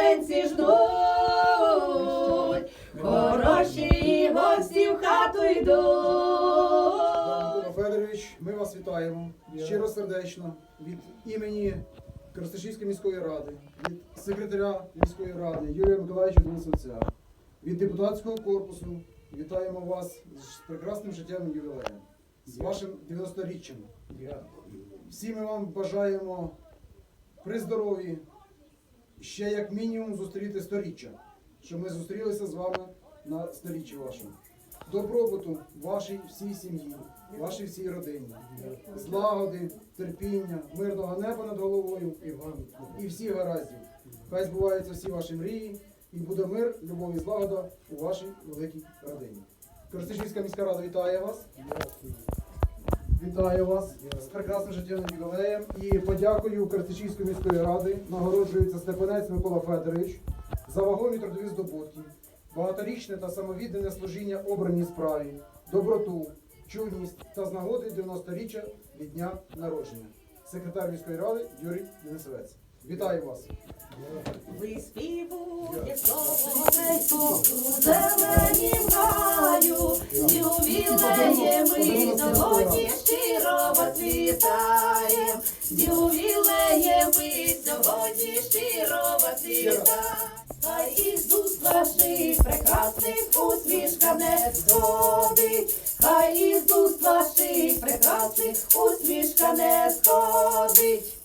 роженці ждуть, хороші гості в хату йдуть. Микола Федорович, ми вас вітаємо щиро сердечно від імені Крастишівської міської ради, від секретаря міської ради Юрія Миколаївича Денисовця, від депутатського корпусу. Вітаємо вас з прекрасним життєвим ювілеєм, з вашим 90-річчям. Всі ми вам бажаємо при здоров'ї ще як мінімум зустріти сторіччя, щоб ми зустрілися з вами на сторіччі вашому. Добробуту вашій всій сім'ї, вашій всій родині, злагоди, терпіння, мирного неба над головою і всіх гараздів. Хай збуваються всі ваші мрії, і буде мир, любов і злагода у вашій великій родині. Коростишівська міська рада вітає вас. Вітаю вас з прекрасним життєвим ювілеєм і подякую Картичівської міської ради. Нагороджується Степанець Микола Федорович за вагомі трудові здобутки, багаторічне та самовіддане служіння обраній справі, доброту, чуйність та з нагоди 90-річчя від дня народження. Секретар міської ради Юрій Денисовець. Вітаю вас! Виспівує соловейко у зеленім гаю, ювілеєм сьогодні щиро вас вітаєм, ювілеєм сьогодні щиро вас вітаєм. Хай із уст ваших прекрасних усмішка не сходить, хай із уст ваших прекрасних усмішка не сходить.